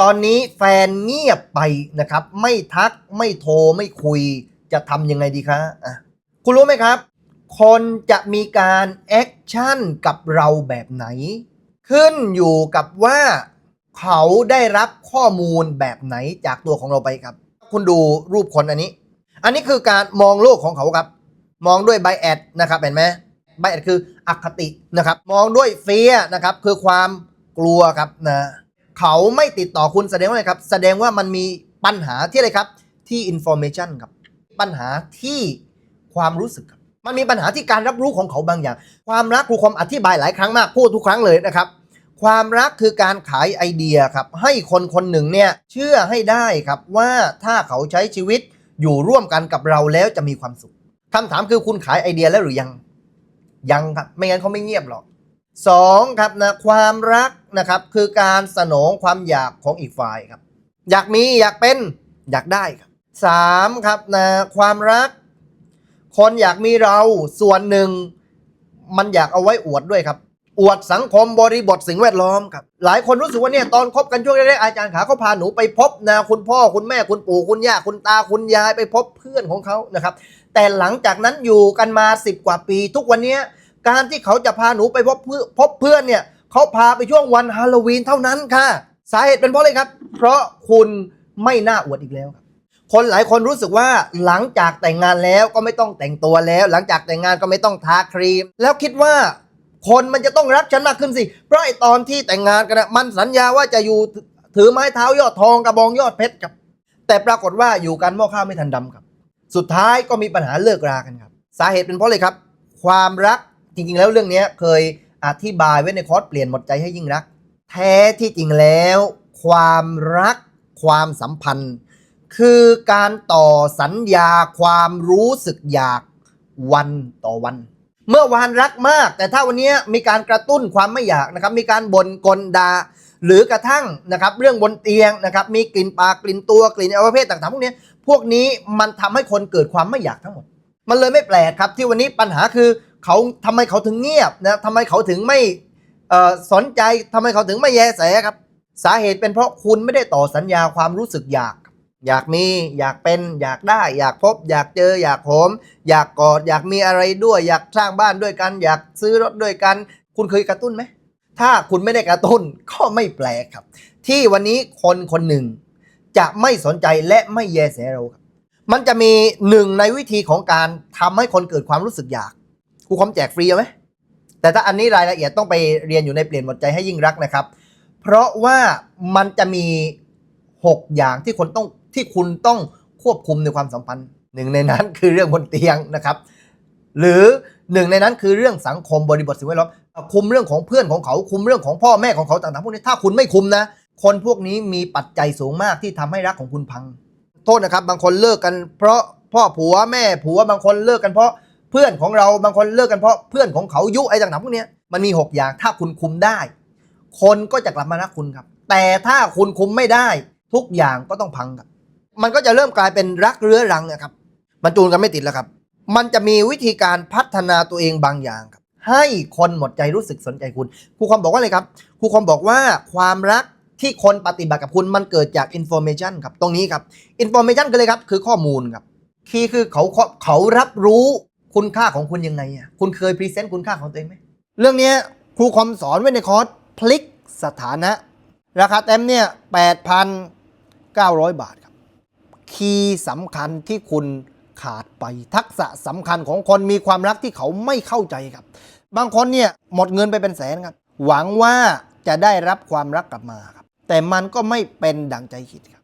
ตอนนี้แฟนเงียบไปนะครับ ไม่ทักไม่โทรไม่คุย จะทำยังไงดีคะอะคุณรู้ไหมครับ คนจะมีการแอคชั่นกับเราแบบไหน ขึ้นอยู่กับว่าเขาได้รับข้อมูลแบบไหนจากตัวของเราไปครับ คุณดูรูปคนอันนี้ อันนี้คือการมองโลกของเขาครับ มองด้วยไบแอดนะครับเห็นไหมไบแอดคืออคตินะครับ มองด้วยเฟียนะครับ คือความกลัวครับนะ เขาไม่ติดต่อคุณแสดงว่าอะไรครับ แสดงว่ามันมีปัญหาที่อะไรครับ ที่ information ครับ ปัญหาที่ความรู้สึกครับ มันมีปัญหาที่การรับรู้ของเขาบางอย่าง ความรักครูคมอธิบายหลายครั้งมาก พูดทุกครั้งเลยนะครับ ความรักคือการขายไอเดียครับ ให้คนคนหนึ่งเนี่ยเชื่อให้ได้ครับว่าถ้าเขาใช้ชีวิตอยู่ร่วมกันกับเราแล้วจะมีความสุขคำถามคือคุณขายไอเดียแล้วหรือยัง ยังครับ ไม่งั้นเขาไม่เงียบหรอกสองครับนะความรัก นะครับ คือการสนองความอยากของอีกฝ่ายครับ อยากมีอยากเป็นอยากได้ครับสามครับนะความรัก คนอยากมีเราส่วนหนึ่ง มันอยากเอาไว้อวดด้วยครับ อวดสังคมบริบทสิ่งแวดล้อมครับ หลายคนรู้สึกว่าเนี่ยตอนคบกันช่วงแรกๆอาจารย์ขาเขาพาหนูไปพบนะคุณพ่อคุณแม่คุณปู่คุณย่าคุณตาคุณยายไปพบเพื่อนของเขานะครับ แต่หลังจากนั้นอยู่กันมา10กว่าปี ทุกวันนี้การที่เขาจะพาหนูไปพบเพื่อพบเพื่อนเนี่ย เขาพาไปช่วงวันฮาโลวีนเท่านั้นค่ะ สาเหตุเป็นเพราะอะไรครับ เพราะคุณไม่น่าอวดอีกแล้วครับคนหลายคนรู้สึกว่าหลังจากแต่งงานแล้วก็ไม่ต้องแต่งตัวแล้ว หลังจากแต่งงานก็ไม่ต้องทาครีม แล้วคิดว่าคนมันจะต้องรักฉันมากขึ้นสิ เพราะไอตอนที่แต่งงานกันนะมันสัญญาว่าจะอยู่ถือไม้เท้ายอดทองกระบองยอดเพชรครับ แต่ปรากฏว่าอยู่กันหม้อข้าวไม่ทันดำครับ สุดท้ายก็มีปัญหาเลิกรากันครับ สาเหตุเป็นเพราะอะไรครับ ความรักจริงๆ แล้วเรื่องนี้เคย อธิบายไว้ในคอร์สเปลี่ยนหมดใจให้ยิ่งรัก แท้ที่จริงแล้ว ความรักความสัมพันธ์ คือการต่อสัญญาความรู้สึกอยากวันต่อวัน เมื่อวานรักมาก แต่ถ้าวันนี้มีการกระตุ้นความไม่อยากนะครับ มีการบ่นกลดาหรือกระทั่งนะครับเรื่องบนเตียงนะครับมีกลิ่นปากกลิ่นตัวกลิ่นอวัยวะเพศต่างๆพวกนี้พวกนี้มันทำให้คนเกิดความไม่อยากทั้งหมด มันเลยไม่แปลกครับที่วันนี้ปัญหาคือ เขาทำไมเขาถึงเงียบนะทำไมเขาถึงไม่สนใจทำไมเขาถึงไม่แยแสครับ สาเหตุเป็นเพราะคุณไม่ได้ต่อสัญญาความรู้สึกอยาก อยากมี อยากเป็น อยากได้ อยากพบ อยากเจอ อยากโหม อยากกอด อยากมีอะไรด้วย อยากสร้างบ้านด้วยกัน อยากซื้อรถด้วยกัน คุณเคยกระตุ้นไหม ถ้าคุณไม่ได้กระตุ้นก็ไม่แปลกครับ ที่วันนี้คนคนหนึ่ง จะไม่สนใจและไม่แยแสเราครับ มันจะมีหนึ่งในวิธีของการทำให้คนเกิดความรู้สึกอยาก ครูคอมแจกฟรีเอาไหมแต่ถ้าอันนี้รายละเอียดต้องไปเรียนอยู่ในเปลี่ยนหมดใจให้ยิ่งรักนะครับ เพราะว่ามันจะมี 6 อย่างที่คนต้องที่คุณต้องควบคุมในความสัมพันธ์หนึ่งในนั้นคือเรื่องบนเตียงนะครับ หรือหนึ่งในนั้นคือเรื่องสังคมบริบทสิ่งแวดล้อมคุมเรื่องของเพื่อนของเขาคุมเรื่องของพ่อแม่ของเขาต่างๆพวกนี้ถ้าคุณไม่คุมนะ คนพวกนี้มีปัจจัยสูงมากที่ทำให้รักของคุณพัง โทษนะครับ บางคนเลิกกันเพราะพ่อผัวแม่ผัวบางคนเลิกกันเพราะ เพื่อนของเราบางคนเลิกกันเพราะเพื่อนของเขายุไอ้ต่างๆพวกนี้มันมี 6 อย่างถ้าคุณคุมได้ คนก็จะกลับมารักคุณครับ แต่ถ้าคุณคุมไม่ได้ ทุกอย่างก็ต้องพังครับ มันก็จะเริ่มกลายเป็นรักเรื้อรังนะครับ มันจูนกันไม่ติดแล้วครับ มันจะมีวิธีการพัฒนาตัวเองบางอย่างครับ ให้คนหมดใจรู้สึกสนใจคุณครูคอมบอกว่าอะไรครับครูคอมบอกว่าความรักที่คนปฏิบัติกับคุณมันเกิดจากอินโฟเมชันครับตรงนี้ครับอินโฟเมชันคืออะไรครับ คือข้อมูลครับคีย์คือเขาเขาเขารับรู้ คุณค่าของคุณยังไงอะคุณเคยพรีเซนต์คุณค่าของตัวเองไหมเรื่องนี้ครูคอมสอนไว้ในคอร์สพลิกสถานะ ราคาเต็มเนี่ย8,900 บาทครับ คีย์สำคัญที่คุณขาดไปทักษะสำคัญของคนมีความรักที่เขาไม่เข้าใจครับ บางคนเนี่ยหมดเงินไปเป็นแสนครับ หวังว่าจะได้รับความรักกลับมาครับ แต่มันก็ไม่เป็นดังใจคิดครับ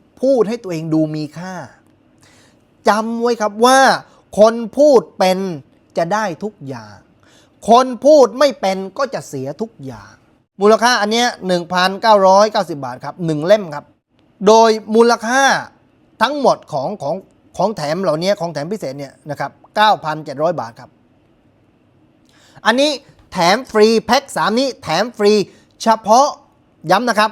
พูดให้ตัวเองดูมีค่าจำไว้ครับว่า คนพูดเป็นจะได้ทุกอย่าง คนพูดไม่เป็นก็จะเสียทุกอย่าง มูลค่าอันเนี้ย1,990 บาทครับ1เล่มครับ โดยมูลค่าทั้งหมดของของของแถมเหล่านี้ของแถมพิเศษเนี่ยนะครับ9,700 บาทครับ อันนี้แถมฟรีแพ็ค3 นี้แถมฟรีเฉพาะย้ำนะครับ